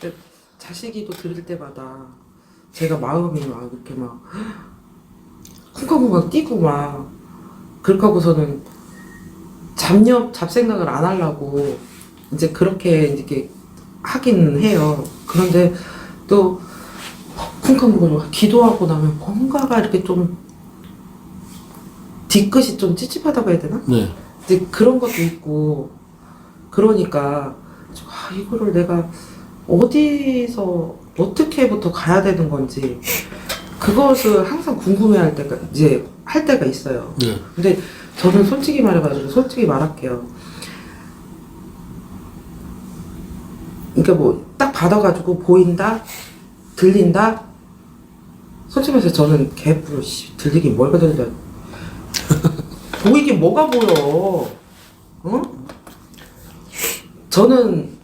근데 자식이도 들을 때마다 제가 마음이 막 이렇게 막 쿵쾅쿵쾅 뛰고 막 그렇게 하고서는 잡념 잡생각을 안 하려고 이제 그렇게 이렇게 하긴 해요. 그런데 또 쿵쾅쿵쾅 기도하고 나면 뭔가가 이렇게 좀 뒤끝이 좀 찝찝하다고 해야 되나? 네. 이제 그런 것도 있고 그러니까 아, 이거를 내가 어디서 어떻게부터 가야 되는 건지 그것을 항상 궁금해할 때가 이제 할 때가 있어요. 네. 근데 저는 솔직히 말해가지고 솔직히 말할게요. 그러니까 뭐 딱 받아가지고 보인다, 들린다. 솔직히 말해서 저는 개뿔 씨 들리긴 뭘가 들려. 보이긴 뭐가 보여. 응? 저는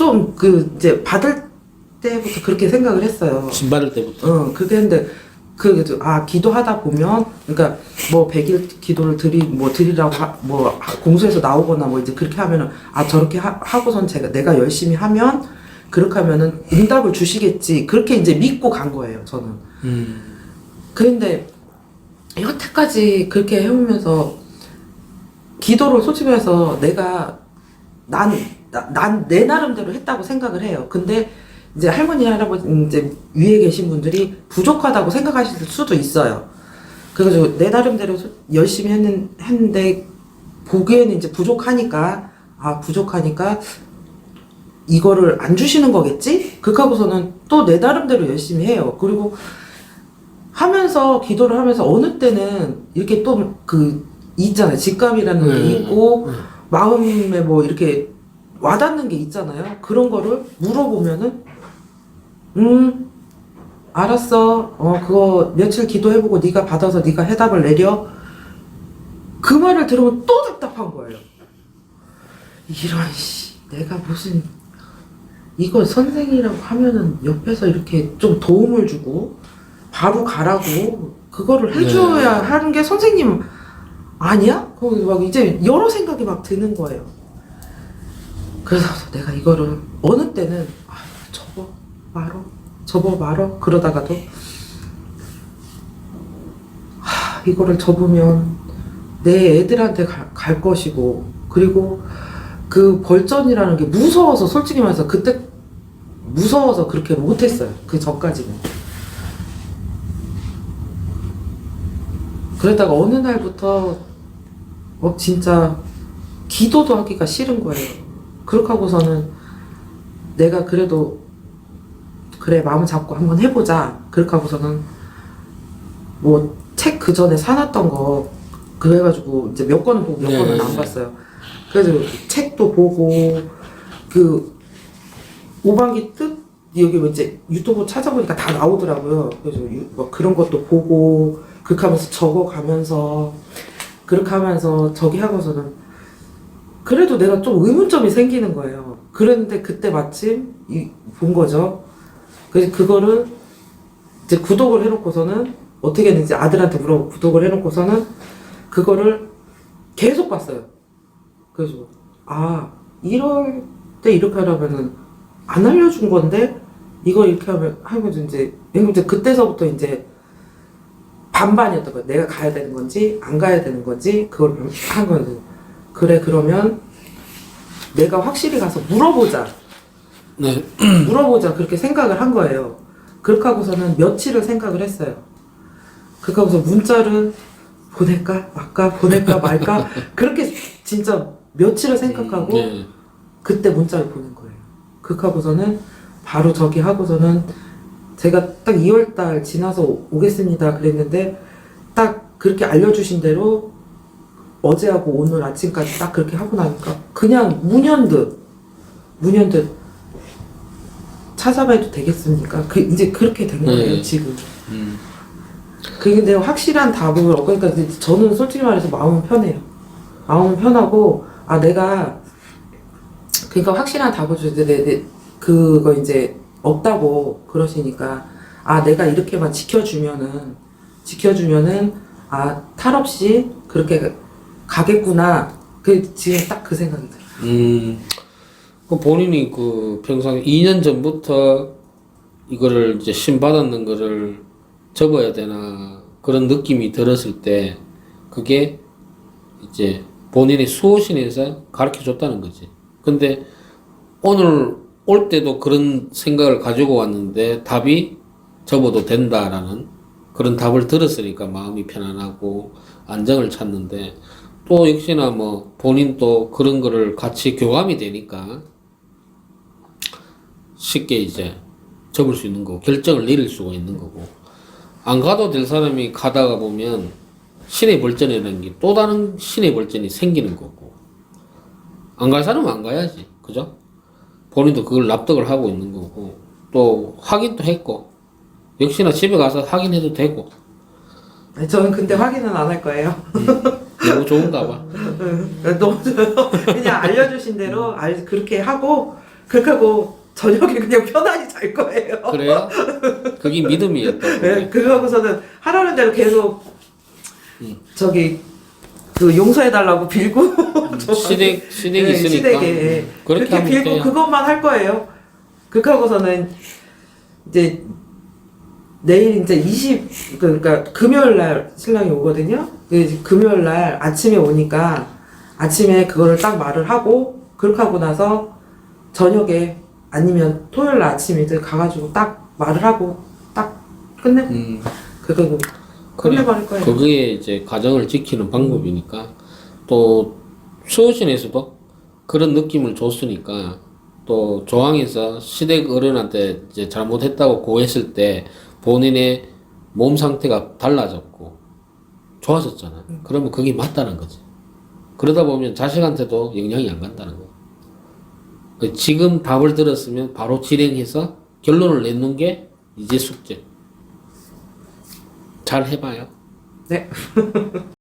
좀 그 이제 받을 때부터 그렇게 생각을 했어요. 진 바를 때부터. 어, 그게 근데 그, 아, 기도하다 보면, 그러니까 뭐 100일 기도를 드리, 뭐 드리라고, 하, 뭐 하- 공수해서 나오거나 뭐 이제 그렇게 하면은, 아, 저렇게 하, 하고선 제가, 내가 열심히 하면, 그렇게 하면은 응답을 주시겠지. 그렇게 이제 믿고 간 거예요, 저는. 음. 그런데 여태까지 그렇게 해오면서 기도를 솔직히 해서 내가 난 난 내 나름대로 했다고 생각을 해요. 근데 이제 할머니 할아버지 이제 위에 계신 분들이 부족하다고 생각하실 수도 있어요. 그래가지고 내 나름대로 소- 열심히 했는, 했는데 보기에는 이제 부족하니까 아 부족하니까 이거를 안 주시는 거겠지? 그렇게 하고서는 또 내 나름대로 열심히 해요. 그리고 하면서 기도를 하면서 어느 때는 이렇게 또 그 있잖아요. 직감이라는 게 네. 있고 네. 마음에 뭐 이렇게 와닿는 게 있잖아요. 그런 거를 물어보면은 음 알았어. 어 그거 며칠 기도해보고 네가 받아서 네가 해답을 내려. 그 말을 들으면 또 답답한 거예요. 이런 씨 내가 무슨 이거 선생이라고 하면은 옆에서 이렇게 좀 도움을 주고 바로 가라고 그거를 해줘야 하는 게 선생님 아니야? 거기 막 이제 여러 생각이 막 드는 거예요. 그래서 내가 이거를 어느 때는 아 접어 말어 접어 말어 그러다가도 하, 이거를 접으면 내 애들한테 갈, 갈 것이고 그리고 그 벌전이라는 게 무서워서 솔직히 말해서 그때 무서워서 그렇게 못했어요. 그 전까지는. 그러다가 어느 날부터 어 진짜 기도도 하기가 싫은 거예요 그렇게 하고서는 내가 그래도 그래 마음 잡고 한번 해보자. 그렇게 하고서는 뭐 책 그 전에 사놨던 거 그래가지고 이제 몇 권은 보고 몇 네. 권은 안 봤어요. 그래서 책도 보고 그 오방기 뜻? 여기 뭐 이제 유튜브 찾아보니까 다 나오더라고요. 그래서 유- 뭐 그런 것도 보고 그렇게 하면서 적어가면서 그렇게 하면서 저기 하고서는 그래도 내가 좀 의문점이 생기는 거예요. 그랬는데 그때 마침 이, 본 거죠. 그래서 그거를 이제 구독을 해놓고서는 어떻게 했는지 아들한테 물어보고 구독을 해놓고서는 그거를 계속 봤어요. 그래서 아 이럴 때 이렇게 하려면은 안 알려준 건데 이걸 이렇게 하면 하면 이제 이제 그때서부터 이제 반반이었던 거예요. 내가 가야 되는 건지 안 가야 되는 건지 그걸 한 거예요. 그래 그러면 내가 확실히 가서 물어보자 네. 물어보자 그렇게 생각을 한 거예요. 그렇게 하고서는 며칠을 생각을 했어요. 그렇게 하고서 문자를 보낼까 말까 보낼까 말까 그렇게 진짜 며칠을 생각하고 네. 그때 문자를 보낸 거예요. 그렇게 하고서는 바로 저기 하고서는 제가 딱 2월달 지나서 오- 오겠습니다 그랬는데 딱 그렇게 알려주신 대로 어제하고 오늘 아침까지 딱 그렇게 하고 나니까 그냥 문연듯 문연듯 찾아봐도 되겠습니까? 그 이제 그렇게 된 거예요 네. 지금. 음. 근데 확실한 답을 얻- 그러니까 저는 솔직히 말해서 마음은 편해요. 마음은 편하고 아 내가 그러니까 확실한 답을 주는데 그거 이제 없다고 그러시니까 아 내가 이렇게만 지켜주면은 지켜주면은 아 탈 없이 그렇게 가겠구나 그 지금 딱 그 생각이 들어요. 음. 그 본인이 그 평상시 2년 전부터 이거를 이제 신 받았는 거를 접어야 되나 그런 느낌이 들었을 때 그게 이제 본인이 수호신에서 가르쳐 줬다는 거지. 근데 오늘 올 때도 그런 생각을 가지고 왔는데 답이 접어도 된다라는 그런 답을 들었으니까 마음이 편안하고 안정을 찾는데 또 역시나 뭐 본인 또 그런 거를 같이 교감이 되니까 쉽게 이제 접을 수 있는 거고 결정을 내릴 수가 있는 거고. 안 가도 될 사람이 가다가 보면 신의 벌전이라는 게 또 다른 신의 벌전이 생기는 거고. 안 갈 사람은 안 가야지. 그죠? 본인도 그걸 납득을 하고 있는 거고. 또 확인도 했고. 역시나 집에 가서 확인해도 되고. 아니, 저는 근데 확인은 안 할 거예요. 너무 좋은가 봐 너무 좋아요. 그냥 알려주신 대로 알, 그렇게 하고 그렇게 하고 저녁에 그냥 편안히 잘 거예요. 그래요? 그게 믿음이었다고 네, 그거 하고서는 하라는 대로 계속 저기 그 용서해달라고 빌고 시댁 시댁이 네, 있으니까 시댁에 음, 그렇게 그렇게 하면 빌고 돼요. 그것만 할 거예요. 그렇게 하고서는 이제 내일 이제 20 그러니까 금요일 날 신랑이 오거든요. 그 이제 금요일 날 아침에 오니까 아침에 그거를 딱 말을 하고 그렇게 하고 나서 저녁에 아니면 토요일 날 아침이든 가가지고 딱 말을 하고 딱 끝내 음, 그거 그래. 끝내버릴 거예요. 그게 이제 가정을 지키는 방법이니까 또 수호신에서도 그런 느낌을 줬으니까 또 조항에서 시댁 어른한테 이제 잘못했다고 고했을 때 본인의 몸 상태가 달라졌고 좋아졌잖아. 그러면 그게 맞다는 거지. 그러다 보면 자식한테도 영향이 안 간다는 거야. 그 지금 답을 들었으면 바로 실행해서 결론을 내는 게 이제 숙제. 잘 해봐요. 네.